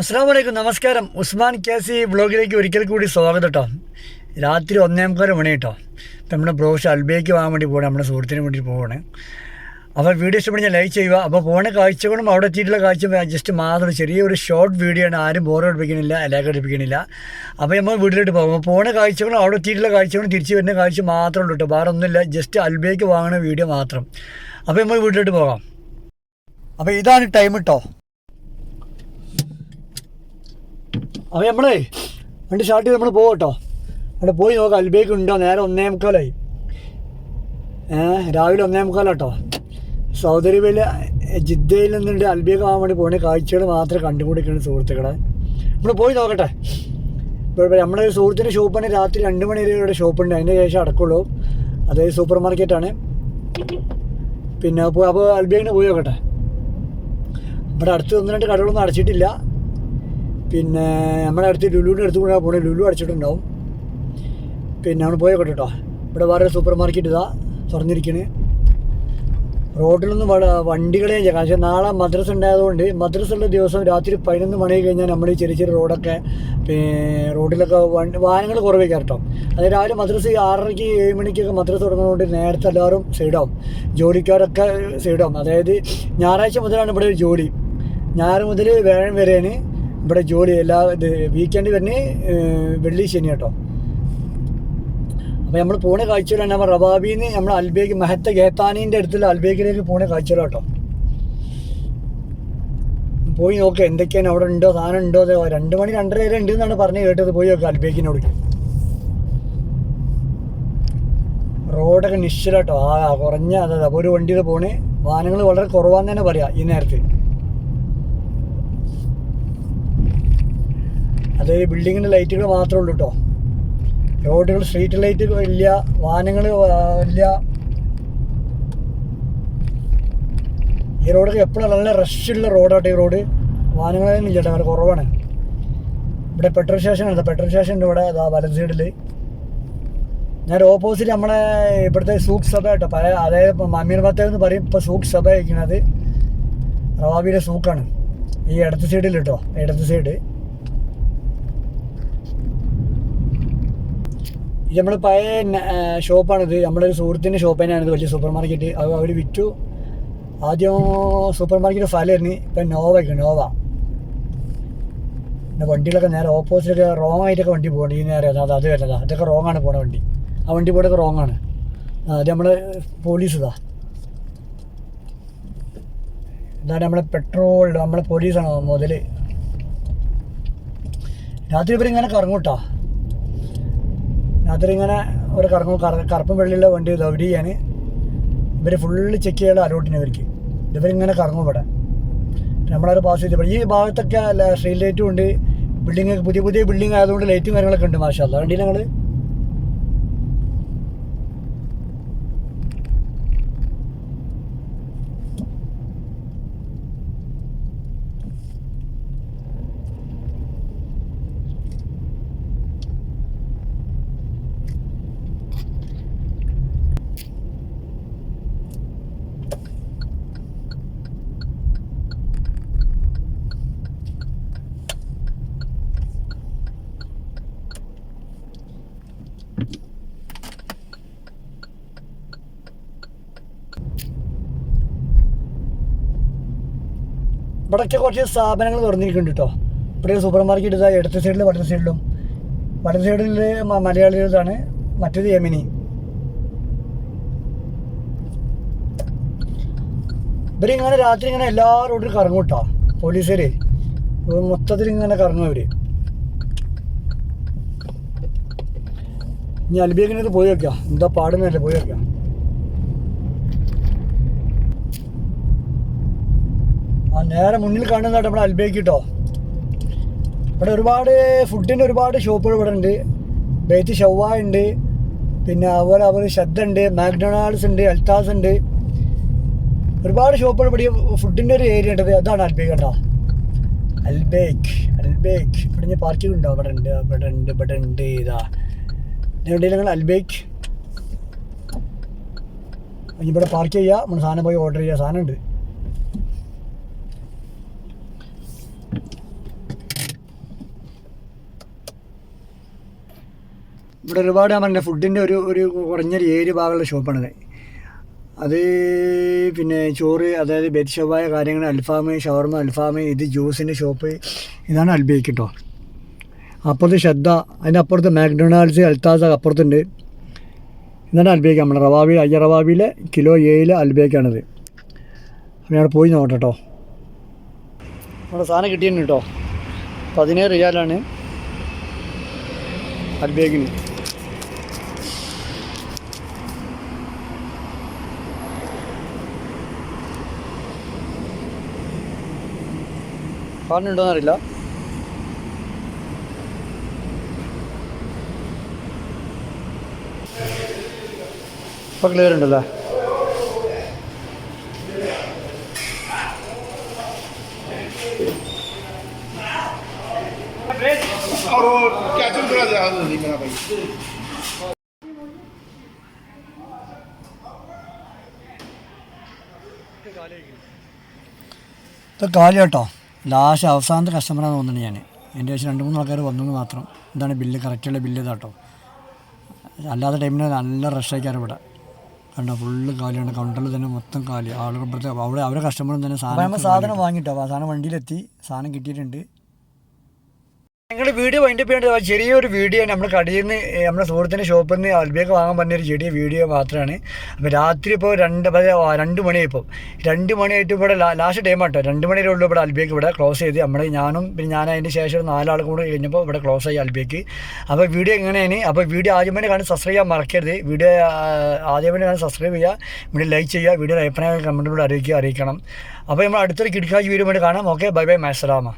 അസ്സാം വലൈക്കും നമസ്കാരം. ഉസ്മാൻ കേസി വ്ളോഗിലേക്ക് ഒരിക്കൽ കൂടി സ്വാഗതം കേട്ടോ രാത്രി ഒന്നേമുക്കാൽ മണി കേട്ടോ ഇപ്പം നമ്മുടെ ബ്രോഷ് അൽബേക്ക് വാങ്ങാൻ വേണ്ടി പോകണം നമ്മുടെ സുഹൃത്തിന് വേണ്ടി പോവാണ്. അപ്പോൾ വീഡിയോ ഇഷ്ടപ്പെടുന്ന ലൈക്ക് ചെയ്യുക. അപ്പോൾ പോണ കാഴ്ചകളും അവിടെ എത്തിയിട്ടുള്ള കാഴ്ച ജസ്റ്റ് മാത്രം ചെറിയൊരു ഷോർട്ട് വീഡിയോ ആണ്. ആരും ബോർ അടുപ്പിക്കണില്ല ലാഗ് അടുപ്പിക്കണില്ല. അപ്പോൾ നമ്മൾ വീട്ടിലോട്ട് പോകും. അപ്പോൾ പോണ കാഴ്ചകളും അവിടെ എത്തിയിട്ടുള്ള കാഴ്ചകളും തിരിച്ച് വരുന്ന കാഴ്ച മാത്രമേ ഉള്ളൂ കേട്ടോ വേറെ ഒന്നുമില്ല. ജസ്റ്റ് അൽബേക്ക് വാങ്ങുന്ന വീഡിയോ മാത്രം. അപ്പോൾ നമ്മൾ വീട്ടിലോട്ട് പോകാം. അപ്പോൾ ഇതാണ് ടൈം കേട്ടോ അപ്പോൾ നമ്മളേ വണ്ടി സ്റ്റാർട്ട് ചെയ്ത് നമ്മൾ പോകും കേട്ടോ അവിടെ പോയി നോക്കാം അൽബേക്ക് ഉണ്ടോ? നേരെ ഒന്നേ മുക്കാലായി. രാവിലെ ഒന്നേ മുക്കാലാട്ടോ. സൗദി അറേബ്യയിലെ ജിദ്ദയിൽ നിന്നുണ്ട് അൽബേക്ക് ആവാൻ വേണ്ടി പോകുന്ന കാഴ്ചകൾ മാത്രമേ കണ്ടുപിടിക്കുന്ന സുഹൃത്തുക്കളെ. നമ്മൾ പോയി നോക്കട്ടെ. നമ്മുടെ ഒരു സുഹൃത്തിന്റെ ഷോപ്പാണ് രാത്രി രണ്ട് മണി വരെ ഇവിടെ ഷോപ്പുണ്ട്. അതിന്റെ ശേഷം അടക്കുള്ളൂ. അതായത് സൂപ്പർ മാർക്കറ്റാണ്. പിന്നെ അപ്പോൾ അപ്പോൾ അൽബേക്കിന് പോയി നോക്കട്ടെ. ഇവിടെ അടുത്ത് ഒന്ന് രണ്ട് കടകളൊന്നും അടച്ചിട്ടില്ല. പിന്നെ നമ്മുടെ അടുത്ത് ലുലുവിന്റെ അടുത്ത് കൂടെ പോണേ. ലുലു അടച്ചിട്ടുണ്ടാവും. പിന്നെ അവിടെ പോയ കേട്ടോ ഇവിടെ വേറെ സൂപ്പർ മാർക്കറ്റ് ഇതാ. തുറന്നിരിക്കണ്. റോഡിലൊന്നും വണ്ടികളെ കാരണം നാളെ മദ്രസ ഉണ്ടായതുകൊണ്ട് മദ്രസ ഉള്ള ദിവസം രാത്രി പതിനൊന്ന് മണി കഴിഞ്ഞാൽ നമ്മൾ ചെറിയ ചെറിയ റോഡൊക്കെ റോഡിലൊക്കെ വണ്ടി വാഹനങ്ങൾ കുറവേ കേട്ടോ. അതായത് രാവിലെ മദ്രസ ആറരയ്ക്ക് ഏഴ് മണിക്കൊക്കെ മദ്രസ തുടങ്ങുന്നതുകൊണ്ട് നേരത്തെ എല്ലാവരും സൈഡാവും. ജോലിക്കാരൊക്കെ സൈഡാവും. അതായത് ഞായറാഴ്ച മുതലാണ് ഇവിടെ ഒരു ജോലി. ഞായർ മുതൽ വേഴം വരെയാണ്. ഇവിടെ ജോലി എല്ലാ വീക്കെൻഡ് തന്നെ വെള്ളി ശനി കേട്ടോ. അപ്പോൾ നമ്മൾ പോണ തന്നെ നമ്മൾ നിന്ന് നമ്മൾ അൽബേക്ക് മഹത്ത ഗേത്താനീന്റെ അടുത്തുള്ള അൽബേക്കിലേക്ക് പോണ കാഴ്ചകൾ കേട്ടോ. പോയി നോക്കുക എന്തൊക്കെയാണ് അവിടെ ഉണ്ടോ സാധനം ഉണ്ടോ അതെ രണ്ട് മണി രണ്ടര വരെ ഉണ്ട് എന്നാണ് പറഞ്ഞ് കേട്ടത് പോയി നോക്കുക അൽബേക്കിനോട്. റോഡൊക്കെ നിശ്ചലട്ടോ ആ കുറഞ്ഞ അതെ അപ്പോൾ ഒരു വണ്ടിയിൽ പോണേ വാഹനങ്ങൾ വളരെ കുറവാന്ന് തന്നെ പറയാം ഈ നേരത്ത്. അത് ബിൽഡിങ്ങിന്റെ ലൈറ്റുകൾ മാത്രമേ ഉള്ളൂ കേട്ടോ റോഡുകൾ സ്ട്രീറ്റ് ലൈറ്റ് ഇല്ല വാഹനങ്ങൾ ഇല്ല. ഈ റോഡൊക്കെ എപ്പോഴും നല്ല റഷുള്ള റോഡാട്ടോ ഈ റോഡ് വാഹനങ്ങളൊന്നും ഇല്ല കേട്ടോ കുറവാണ്. ഇവിടെ പെട്രോൾ സ്റ്റേഷൻ ഉണ്ട് പെട്രോൾ സ്റ്റേഷൻ ഇവിടെ അതാ വലത് സൈഡിൽ ഞാൻ ഓപ്പോസിറ്റ് നമ്മളെ ഇവിടുത്തെ സൂക്ക് സഭ കേട്ടോ പഴയ അതായത് മമ്മീർ ബത്തേർ എന്ന് പറയും ഇപ്പോൾ സൂക്ക് സഭ കഴിക്കുന്നത് റവാബിയുടെ സൂക്കാണ് ഈ ഇടത്ത് സൈഡിൽ കേട്ടോ ഇടത്ത് സൈഡ് നമ്മൾ പഴയ ഷോപ്പാണിത്. നമ്മുടെ ഒരു സുഹൃത്തിന്റെ ഷോപ്പ് തന്നെയാണ് ഇത് വലിയ സൂപ്പർ മാർക്കറ്റ് അത് അവർ വിറ്റു. ആദ്യം സൂപ്പർ മാർക്കറ്റ് ഫലമായിരുന്നു. ഇപ്പം നോവയ്ക്ക് നോവ. പിന്നെ വണ്ടികളൊക്കെ നേരെ ഓപ്പോസിറ്റൊക്കെ റോങ് ആയിട്ടൊക്കെ വണ്ടി പോകണം ഈ നേരെ അത് അത് വരുന്നത്. അതൊക്കെ റോങ് ആണ് പോണ വണ്ടി. ആ വണ്ടി പോലൊക്കെ റോങ് ആണ്. അത് നമ്മൾ പോലീസ് ഇതാ. എന്താണ് നമ്മളെ പെട്രോൾ നമ്മളെ പോലീസാണ് മുതൽ രാത്രി ഇവരിങ്ങനെ കറങ്ങൂട്ടാ. രാത്രി ഒരു കറങ്ങും കറ കറുപ്പും വെള്ളിയുള്ള വണ്ടി ലൗഡ് ചെയ്യാൻ ഇവർ ഫുള്ള് ചെക്ക് ചെയ്യാനുള്ള അലോട്ടിന് ഇവർക്ക്. ഇവരിങ്ങനെ കറങ്ങും ഇവിടെ. നമ്മളൊരു പാസ് ചെയ്തപ്പോൾ ഈ ഭാഗത്തൊക്കെ സ്ട്രീറ്റ് ലൈറ്റും ഉണ്ട്. ബിൽഡിങ് പുതിയ പുതിയ ബിൽഡിംഗ് ആയതുകൊണ്ട് ലൈറ്റും കാര്യങ്ങളൊക്കെ ഉണ്ട് മാഷാ വണ്ടിയിൽ ഞങ്ങൾ ഇവിടെയൊക്കെ കുറച്ച് സ്ഥാപനങ്ങൾ തുറന്നിരിക്കുന്നുണ്ട് കേട്ടോ ഇവിടെ സൂപ്പർ മാർക്കറ്റ് ഇതാ ഇടത്തെ സൈഡിൽ വലത്തെ സൈഡിലും. വലത്തെ സൈഡിൽ മലയാളികളാണ് മറ്റേത് യമിനി. ഇവരിങ്ങനെ രാത്രി ഇങ്ങനെ എല്ലാ റോഡിലും കറങ്ങും കേട്ടോ പോലീസുകാര്. മൊത്തത്തിൽ ഇങ്ങനെ കറങ്ങും ഇവർ ഇനി അൽബിയൊക്കെ പോയി വെക്കാം എന്താ പാടുന്നല്ലേ പോയി വെക്കാം ആ നേരെ മുന്നിൽ കാണുന്നതാണ് നമ്മുടെ അൽബേക്ക് കേട്ടോ ഇവിടെ ഒരുപാട് ഫുഡിന്റെ ഒരുപാട് ഷോപ്പുകൾ ഇവിടെ ഉണ്ട്. ബേത്ത് ഷവ ഉണ്ട്. പിന്നെ അതുപോലെ അവർ ശ്രദ്ധ ഉണ്ട് മാക്ഡൊണാൾഡ്സ് ഉണ്ട് അൽത്താസ് ഉണ്ട്. ഒരുപാട് ഷോപ്പുകൾ ഇവിടെ ഫുഡിന്റെ ഒരു ഏരിയ ഉണ്ട് അതാണ് അൽബേക്ക് കേട്ടോ അൽബേക്ക് അൽബേക്ക്. ഇവിടെ ഞാൻ പാർക്കിംഗ് ഉണ്ടോ? അവിടെ ഉണ്ട് അവിടെ ഉണ്ട് ഇവിടെ ഉണ്ട്. ഇതാ. എവിടെയും നിങ്ങൾ അൽബേക്ക്. ഇവിടെ പാർക്ക് ചെയ്യുക നമ്മൾ സാധനം പോയി ഓർഡർ ചെയ്യുക സാധനം ഉണ്ട്. ഇവിടെ ഒരുപാട് ഞാൻ പറഞ്ഞ ഫുഡിന്റെ ഒരു ഒരു കുറഞ്ഞൊരു ഏഴ് ഭാഗമുള്ള ഷോപ്പാണിത് അത്. പിന്നെ ചോറ് അതായത് ബെറ്റ് ഷോപ്പായ കാര്യങ്ങൾ അൽഫാം ഷവർമ അൽഫാം ഇത് ജ്യൂസിന്റെ ഷോപ്പ് ഇതാണ് അൽബേക്ക് കേട്ടോ അപ്പുറത്ത് ശ്രദ്ധ അതിന്റെ അപ്പുറത്ത് മാക്ഡൊണാൾഡ്സ് അൽത്താസ അപ്പുറത്തുണ്ട്. ഇതാണ് അൽബേക്ക് നമ്മുടെ റവാബി അയ്യ റവാബിയിലെ കിലോ ഏഴിലെ അൽബേക്കാണിത് അപ്പോൾ പോയി നോക്കട്ടെ കേട്ടോ നമ്മുടെ സാധനം കിട്ടിയിട്ടുണ്ട് കേട്ടോ പതിനേഴ് റിയാലാണ് അൽബേക്കിന് കാണുന്നുണ്ടോന്ന് അറിയില്ല ഇപ്പൊ ക്ലിയർ ഉണ്ടല്ലേ और वो क्या चल रहा है याद नहीं मेरा भाई ഇത് കാലി കേട്ടോ ലാസ്റ്റ് അവസാനത്തെ കസ്റ്റമറാണ് തോന്നുന്നത് ഞാൻ എന്റെ ശേഷം രണ്ട് മൂന്ന് ആൾക്കാർ വന്നു മാത്രം. ഇതാണ് ബില്ല് കറക്റ്റുള്ള ബില്ല് ഇതാട്ടോ അല്ലാത്ത ടൈമിന് നല്ല റഷായിക്കാറ് ഇവിടെ കണ്ടോ ഫുള്ള് കാലിയാണ് കൗണ്ടറിൽ തന്നെ മൊത്തം കാലി. ആളുകൾ അവിടെ അവരുടെ കസ്റ്റമറും തന്നെ സാധനം സാധനം വാങ്ങിട്ടോ സാധനം വണ്ടിയിലെത്തി സാധനം കിട്ടിയിട്ടുണ്ട്. ഞങ്ങളുടെ വീഡിയോ വൈൻഡ് അപ്പ് ചെയ്യേണ്ടത് ചെറിയൊരു വീഡിയോ നമ്മൾ കടയിൽ നിന്ന് നമ്മുടെ സുഹൃത്തിന്റെ ഷോപ്പിൽ നിന്ന് അൽബേക്ക് വാങ്ങാൻ പറഞ്ഞൊരു ചെറിയ വീഡിയോ മാത്രമാണ് അപ്പോൾ രാത്രി ഇപ്പോൾ രണ്ട് രണ്ട് മണിയായിപ്പോൾ രണ്ട് മണിയായിട്ട് ഇവിടെ ലാസ്റ്റ് ടൈം ആട്ടോ. രണ്ട് മണി വരെ ഉള്ളൂ ഇവിടെ അൽബേക്ക് ഇവിടെ ക്ലോസ് ചെയ്ത്. നമ്മുടെ ഞാനും പിന്നെ ഞാൻ അതിന്റെ ശേഷം ഒരു നാലാൾ കൂടെ കഴിഞ്ഞപ്പോൾ ഇവിടെ ക്ലോസ് ആയി അൽബേക്ക്. അപ്പോൾ വീഡിയോ എങ്ങനെയാണ്? അപ്പോൾ വീഡിയോ ആദ്യം തന്നെ കാണാൻ സബ്സ്ക്രൈബ് ചെയ്യാൻ മറക്കരുത്. വീഡിയോ ആദ്യം തന്നെ കാണാൻ സബ്സ്ക്രൈബ് ചെയ്യുക. വീഡിയോ ലൈക്ക് ചെയ്യുക. വീഡിയോ അഭിപ്രായങ്ങൾ കമന്റിലൂടെ അറിയിക്കുക അറിയിക്കണം. അപ്പോൾ നമ്മൾ അടുത്തൊരു കിടക്കാഴ്ച വീഡിയോ വേണ്ടി കാണാം. Okay bye bye മാസലാമ